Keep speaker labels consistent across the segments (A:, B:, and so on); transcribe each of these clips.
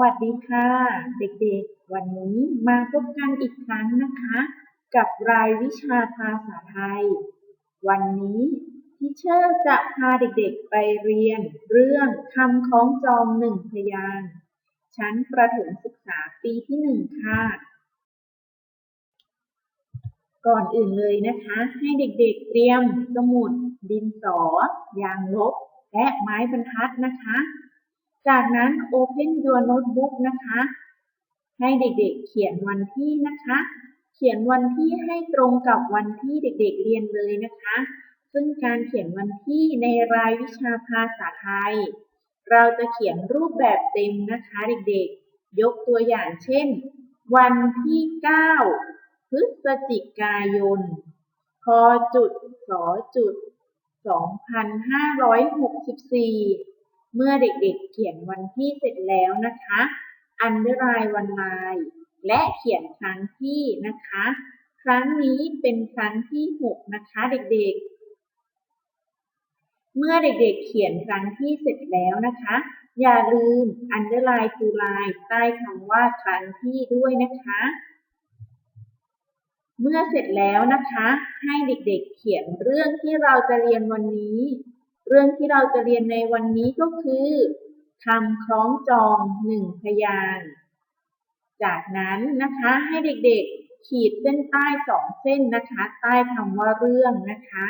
A: วัสดีค่ะ เด็กๆ วันนี้มาพบกันอีกครั้งนะคะ กับรายวิชาภาษาไทย วันนี้ทิเชอร์จะพาเด็กๆไปเรียน เรื่องคำคล้องจองหนึ่งพยางชั้นประถมศึกษาปีที่หนึ่งค่ะ ก่อนอื่นเลยนะคะ ให้เด็กๆเตรียมสมุดดินสอ ยางลบ และไม้บรรทัดนะคะ จากนั้น Open your notebook นะคะ ให้เด็กๆเขียนวันที่นะคะ เขียนวันที่ให้ตรงกับวันที่เด็กๆเรียนเลยนะคะ ซึ่งการเขียนวันที่ในรายวิชาภาษาไทย เราจะเขียนรูปแบบเต็มนะคะเด็กๆ ยกตัวอย่างเช่น วันที่ 9 พฤศจิกายน พจุดสจุด 2564 เมื่อเด็กๆเขียนวันที่เสร็จแล้วนะคะ อันเดอร์ไลน์วันไลน์และเขียนครั้งที่นะคะ ครั้งนี้เป็นครั้งที่ 6 นะคะเด็กๆ เมื่อเด็กๆเขียนครั้งที่เสร็จแล้วนะคะ อย่าลืม underline to line ใต้คำว่าครั้งที่ด้วยนะคะเมื่อเสร็จแล้วนะคะ ให้เด็กๆเขียนเรื่องที่เราจะเรียนวันนี้ เรื่องที่เราจะเรียนในวันนี้ก็คือคำคล้องจองหนึ่งพยาง จากนั้นนะคะให้เด็กๆขีดเส้นใต้สองเส้นนะคะ ใต้คำว่าเรื่องนะคะ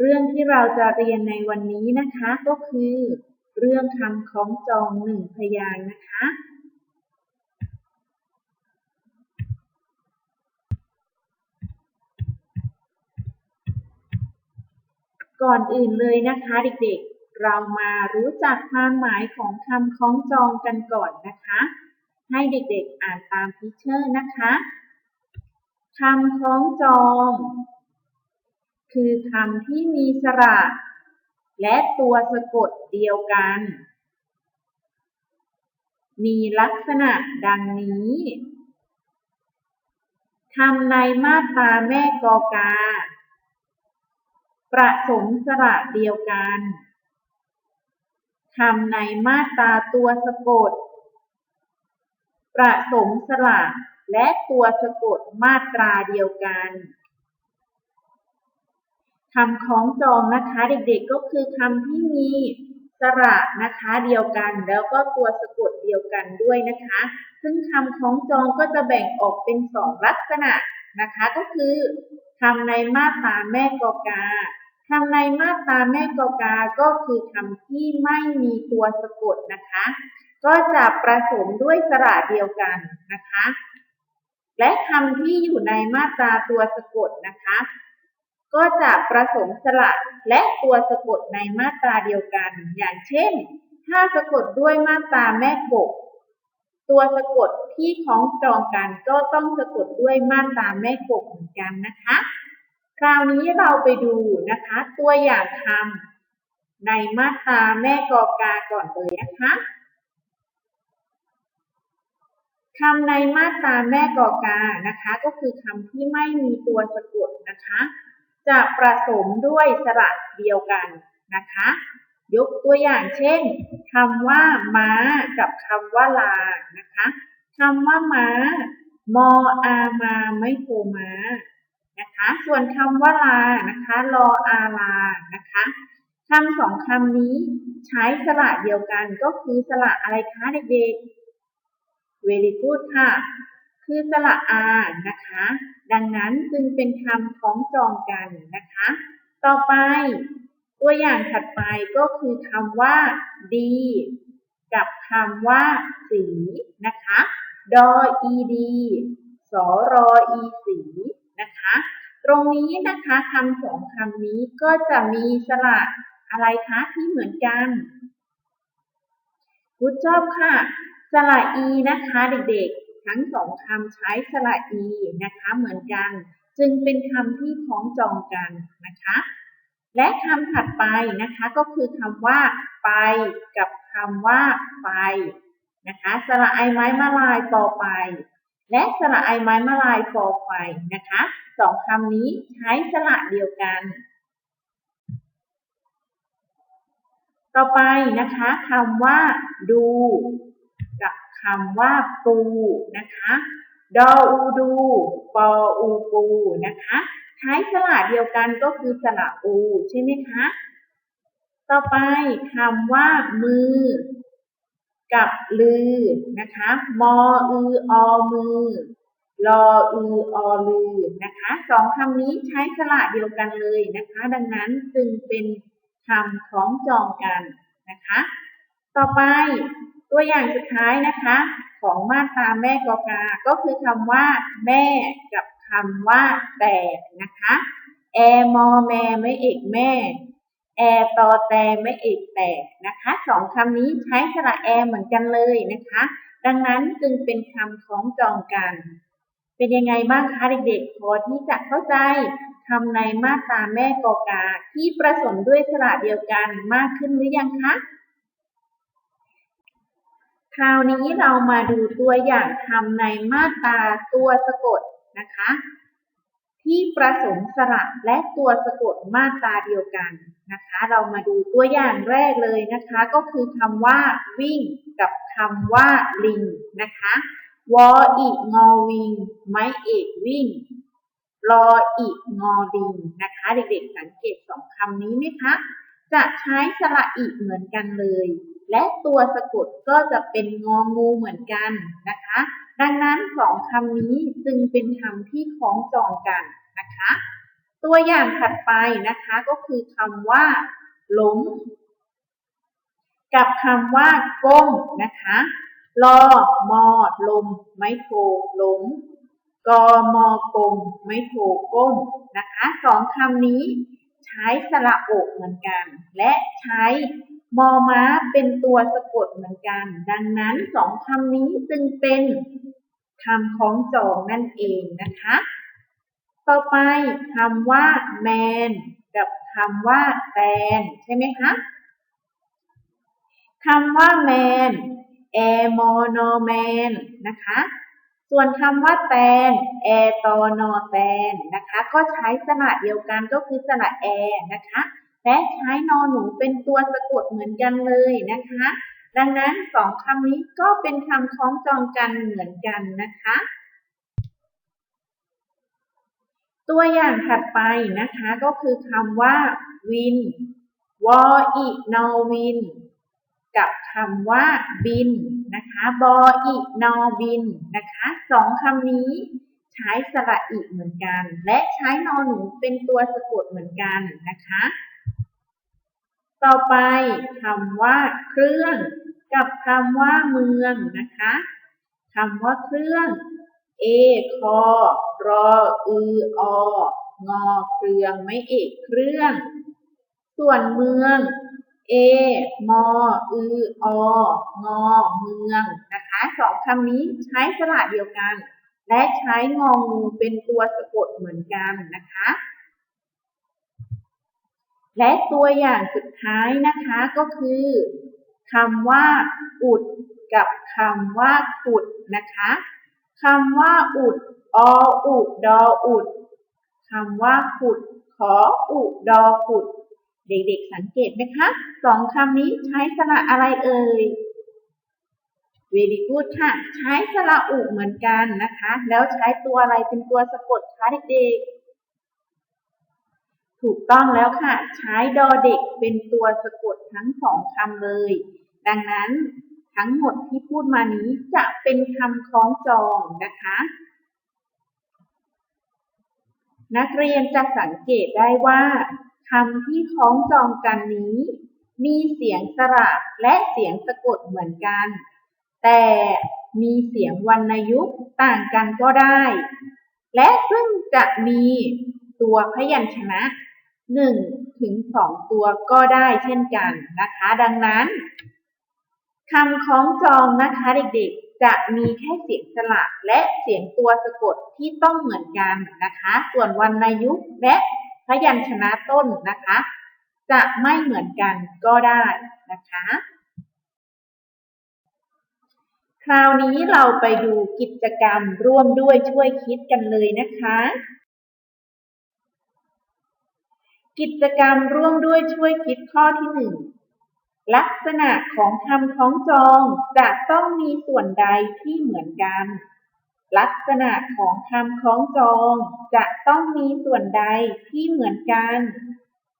A: เรื่องที่เราจะเรียนในวันนี้นะคะก็คือ เรื่องคำคล้องจองหนึ่งพยางนะคะ ก่อนอื่นเลยนะคะเด็กๆ เรามารู้จักความหมายของคำคล้องจองกันก่อนนะคะ ให้เด็กๆอ่านตามพิเชอร์นะคะคำคล้องจอง คือคำที่มีสระ และตัวสะกดเดียวกัน มีลักษณะดังนี้คำในมาตราแม่กอกา ประสมสระเดียวกันคำในมาตราตัวสะกด ประสมสระและตัวสะกดมาตราเดียวกันคำคล้องจองนะคะเด็กๆก็คือคำที่มีสระนะคะเดียวกัน แล้วก็ตัวสะกดเดียวกันด้วยนะคะ ซึ่งคำคล้องจองก็จะแบ่งออกเป็นสองลักษณะนะคะ ก็คือคำในมาตราแม่กอกา คำในมาตราแม่กอกา ก็คือคำที่ไม่มีตัวสะกดนะคะ ก็จะประสมด้วยสระเดียวกันนะคะ และคำที่อยู่ในมาตราตัวสะกดนะคะ ก็จะประสมสระและตัวสะกดในมาตราเดียวกัน อย่างเช่น ถ้าสะกดด้วยมาตราแม่กบตัวสะกดที่คล้องจองกันก็ต้องสะกดด้วยมาตราแม่กบเหมือนกันนะคะ คราวนี้เราไปดูนะคะ ตัวอย่างคำในมาตราแม่กอกาก่อนเลยนะคะคำในมาตราแม่กอกานะคะ ก็คือคำที่ไม่มีตัวสะกดนะคะ จะประสมด้วยสระเดียวกันนะคะ ยกตัวอย่างเช่นคำว่าม้ากับคำว่าลานะคะคำว่าม้ามออามาไม่โทม้า ส่วนคำว่าลานะคะรออาลานะคะคำสองคำนี้ใช้สระเดียวกันก็คือสระอะไรคะเด็กๆ very good ค่ะ คือสระอานะคะ ดังนั้นจึงเป็นคำคล้องจองกันนะคะ ต่อไปตัวอย่างถัดไปก็คือคำว่าดี กับคำว่าสีนะคะ ดอีดีสอรอีสีนะคะ ตรงนี้นะคะคำสองคำนี้ก็จะมีสระอะไรคะที่เหมือนกันกูชอบค่ะ สระอีนะคะเด็กๆ ทั้งสองคำใช้สระอีนะคะเหมือนกัน จึงเป็นคำที่คล้องจองกันนะคะ และคำถัดไปนะคะก็คือคำว่า ไปกับคำว่าไปนะคะ สระไอไม้มาลายปอไป และสระไอไม้มาลายฟอไฟนะคะสองคำนี้ใช้สระเดียวกัน ต่อไปนะคะคำว่าดู กับคำว่าปูนะคะดออูดู ปออูปูนะคะ ใช้สระเดียวกันก็คือสระอู ใช่ไหมคะ ต่อไปคำว่ามือ กับลือนะคะ มออืออมือรออืออลือนะคะสองคำนี้ใช้สระเดียวกันเลยนะคะ ดังนั้นจึงเป็นคำคล้องจองกันนะคะ ต่อไปตัวอย่างสุดท้ายนะคะ ของมาตราแม่กอกา ก็คือคำว่า แม่กับคำว่าแต่นะคะ แอมอแม่ไม่เอกแม่ แอตอแต่ไม่เอกแต่นะคะสองคำนี้ใช้สระแอเหมือนกันเลยนะคะ ดังนั้นจึงเป็นคำคล้องจองกัน เป็นยังไงบ้างคะเด็กๆพอที่จะเข้าใจคำในมาตราแม่กอกา ที่ประสมด้วยสระเดียวกันมากขึ้นหรือยังคะคราวนี้เรามาดูตัวอย่างคำในมาตราตัวสะกดนะคะ ที่ประสมสระและตัวสะกดมาตราเดียวกันนะคะ เรามาดูตัวอย่างแรกเลยนะคะ ก็คือคำว่าวิ่งกับคำว่าลิงนะคะวออีงอวิง ไม้เอกวิ่งรออีงอลิงนะคะ เด็กๆสังเกตสองคำนี้ไหมคะจะใช้สระอีเหมือนกันเลย และตัวสะกดก็จะเป็นงองูเหมือนกันนะคะ ดังนั้นสองคำนี้จึงเป็นคำที่คล้องจองกันนะคะ ตัวอย่างถัดไปนะคะก็คือคำว่าหลงกับคำว่าก้มนะคะลอมอลม ไม้โทหลงกอมอกลมไม้โทก้มนะคะสองคำนี้ใช้สระอกเหมือนกัน และใช้ มอม้าเป็นตัวสะกดเหมือนกัน ดังนั้นสองคำนี้จึงเป็นคำคล้องจองนั่นเองนะคะ ต่อไปคำว่าแมนกับคำว่าแตนใช่ไหมคะคำว่าแมนแอมอนอแมนนะคะ ส่วนคำว่าแตนแอตอนอแตนนะคะ ก็ใช้สระเดียวกันก็คือสระแอนะคะ และใช้นอนหนูเป็นตัวสะกดเหมือนกันเลยนะคะ ดังนั้นสองคำนี้ก็เป็นคำคล้องจองกันเหมือนกันนะคะ ตัวอย่างถัดไปนะคะก็คือคำว่าวินวออีนอวิน กับคำว่าบินนะคะบออีนอบินนะคะสองคำนี้ใช้สระอีเหมือนกัน และใช้นอหนูเป็นตัวสะกดเหมือนกันนะคะ ต่อไปคำว่าเครื่องกับคำว่าเมืองนะคะคำว่าเครื่อง เอคอรออือองอเครื่องไม่เอกเครื่อง ส่วนเมือง เอ มออือองอเมืองนะคะสองคำนี้ใช้สระเดียวกัน และใช้งองูเป็นตัวสะกดเหมือนกันนะคะ และตัวอย่างสุดท้ายนะคะก็คือคำว่า อุด กับคำว่าขุดนะคะคำว่า อุด ออุดออุดคำว่าขุด ขออุดอขุด เด็กๆสังเกตไหมคะสองคำนี้ใช้สระอะไรเอ่ย very good ค่ะ ใช้สระอุเหมือนกันนะคะ แล้วใช้ตัวอะไรเป็นตัวสะกดคะเด็กๆ ถูกต้องแล้วค่ะ ใช้ดอเด็กเป็นตัวสะกดทั้งสองคำเลย ดังนั้นทั้งหมดที่พูดมานี้จะเป็นคำคล้องจองนะคะ นักเรียนจะสังเกตได้ว่าคำที่คล้องจองกันนี้ มีเสียงสระและเสียงสะกดเหมือนกัน แต่มีเสียงวรรณยุกต์ต่างกันก็ได้ และซึ่งจะมีตัวพยัญชนะ หนึ่งถึงสองตัวก็ได้เช่นกันนะคะ ดังนั้นคำคล้องจองนะคะเด็กๆ จะมีแค่เสียงสระและเสียงตัวสะกดที่ต้องเหมือนกันนะคะ ส่วนวรรณยุกต์และพยัญชนะต้นนะคะ จะไม่เหมือนกันก็ได้นะคะ คราวนี้เราไปดูกิจกรรมร่วมด้วยช่วยคิดกันเลยนะคะ กิจกรรมร่วมด้วยช่วยคิดข้อที่หนึ่งลักษณะของคำคล้องจองจะต้องมีส่วนใดที่เหมือนกัน ลักษณะของคำคล้องจองจะต้องมีส่วนใดที่เหมือนกัน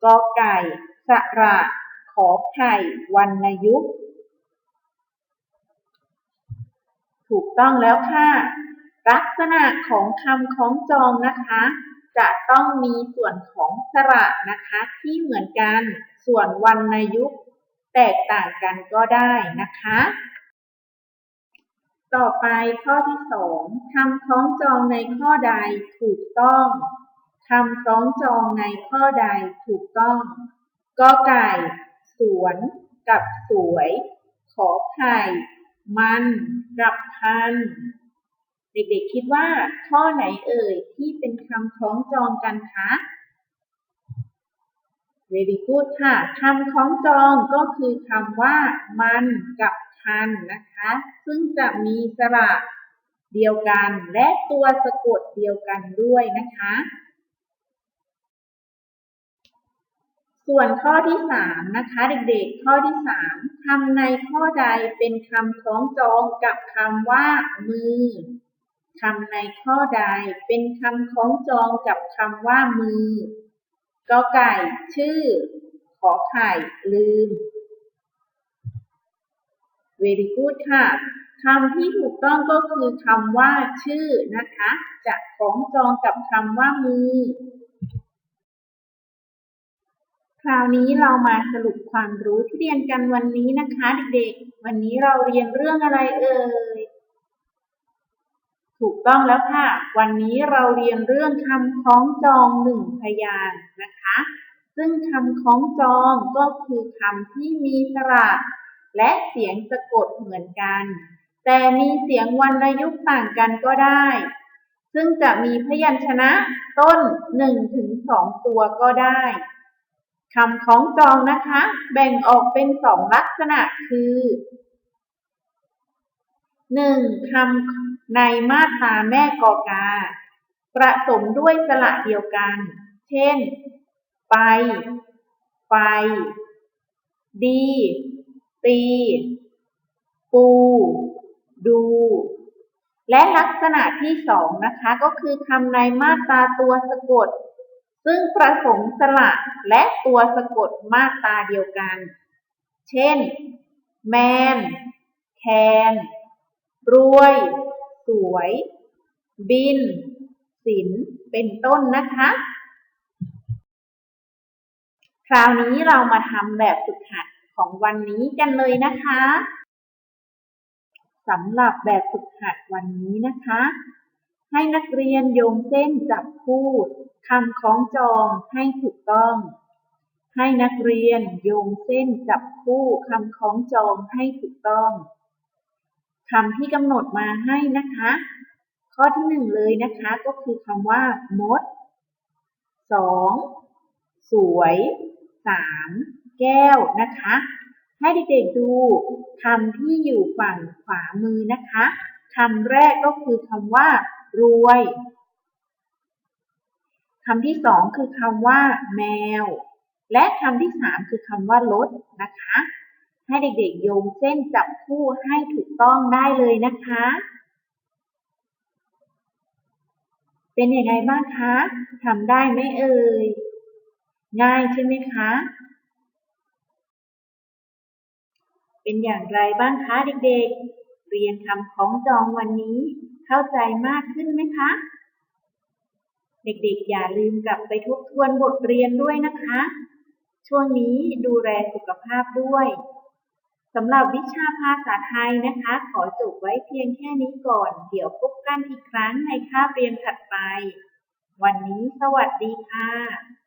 A: กอไก่สระขอไข่วรรณยุกถูกต้องแล้วค่ะ ลักษณะของคำคล้องจองนะคะ จะต้องมีส่วนของสระนะคะที่เหมือนกันส่วนวรรณยุกต์แตกต่างกันก็ได้นะคะ ต่อไปข้อที่สองคำคล้องจองในข้อใดถูกต้องคำคล้องจองในข้อใดถูกต้องกอไก่ สวนกับสวย ขอไข่ มันกับพัน เด็กๆคิดว่าข้อไหนเอ่ยที่เป็นคำคล้องจองกันคะ very good ค่ะคำคล้องจองก็คือคำว่า มันกับพันนะคะ ซึ่งจะมีสระเดียวกัน และตัวสะกดเดียวกันด้วยนะคะ ส่วนข้อที่สามนะคะ เด็กๆ ข้อที่สามคำในข้อใดเป็นคำคล้องจองกับคำว่ามือ คำในข้อใดเป็นคำคล้องจองกับคำว่ามือกอไก่ชื่อ ขอไข่ลืม very good ค่ะคำที่ถูกต้องก็คือคำว่าชื่อนะคะ จะคล้องจองกับคำว่ามือ คราวนี้เรามาสรุปความรู้ที่เรียนกันวันนี้นะคะ เด็กๆ วันนี้เราเรียนเรื่องอะไรเอ่ย ถูกต้องแล้วค่ะ วันนี้เราเรียนเรื่องคำคล้องจองหนึ่งพยางนะคะ ซึ่งคำคล้องจองก็คือคำที่มีสระและเสียงสะกดเหมือนกัน แต่มีเสียงวรรณยุกต์ต่างกันก็ได้ ซึ่งจะมีพยัญชนะต้นหนึ่งถึงสองตัวก็ได้คำคล้องจองนะคะ แบ่งออกเป็นสองลักษณะคือ หนึ่งคำในมาตราแม่กอกาประสมด้วยสระเดียวกัน เช่น ไป ไฟ ดี ตี ปู ดู และลักษณะที่สองนะคะ ก็คือคำในมาตราตัวสะกด ซึ่งประสงค์สระและตัวสะกดมาตราเดียวกัน เช่น แมน แคน รวย สวย บินสินเป็นต้นนะคะ คราวนี้เรามาทำแบบฝึกหัดของวันนี้กันเลยนะคะสำหรับแบบฝึกหัดวันนี้นะคะ ให้นักเรียนโยงเส้นจับพูดคำคล้องจองให้ถูกต้อง ให้นักเรียนโยงเส้นจับคู่คำคล้องจองให้ถูกต้อง คำที่กำหนดมาให้นะคะ ข้อที่หนึ่งเลยนะคะก็คือคำว่ามดสองสวยสามแก้วนะคะ ให้เด็กๆดูคำที่อยู่ฝั่งขวามือนะคะคำแรกก็คือคำว่า รวยคำที่สองคือคำว่า แมว และคำที่สามคือคำว่ารถนะคะ ให้เด็กๆโยงเส้นจับคู่ให้ถูกต้องได้เลยนะคะ เป็นยังไงบ้างคะทำได้ไหมเอ่ย ง่ายใช่ไหมคะ เป็นอย่างไรบ้างคะเด็กๆ เรียนคำของจองวันนี้เข้าใจมากขึ้นไหมคะ เด็กๆ อย่าลืมกลับไปทบทวนบทเรียนด้วยนะคะช่วงนี้ดูแลสุขภาพด้วย สำหรับวิชาภาษาไทยนะคะ ขอจบไว้เพียงแค่นี้ก่อน เดี๋ยวพบกันอีกครั้งในคาบเรียนถัดไป วันนี้สวัสดีค่ะ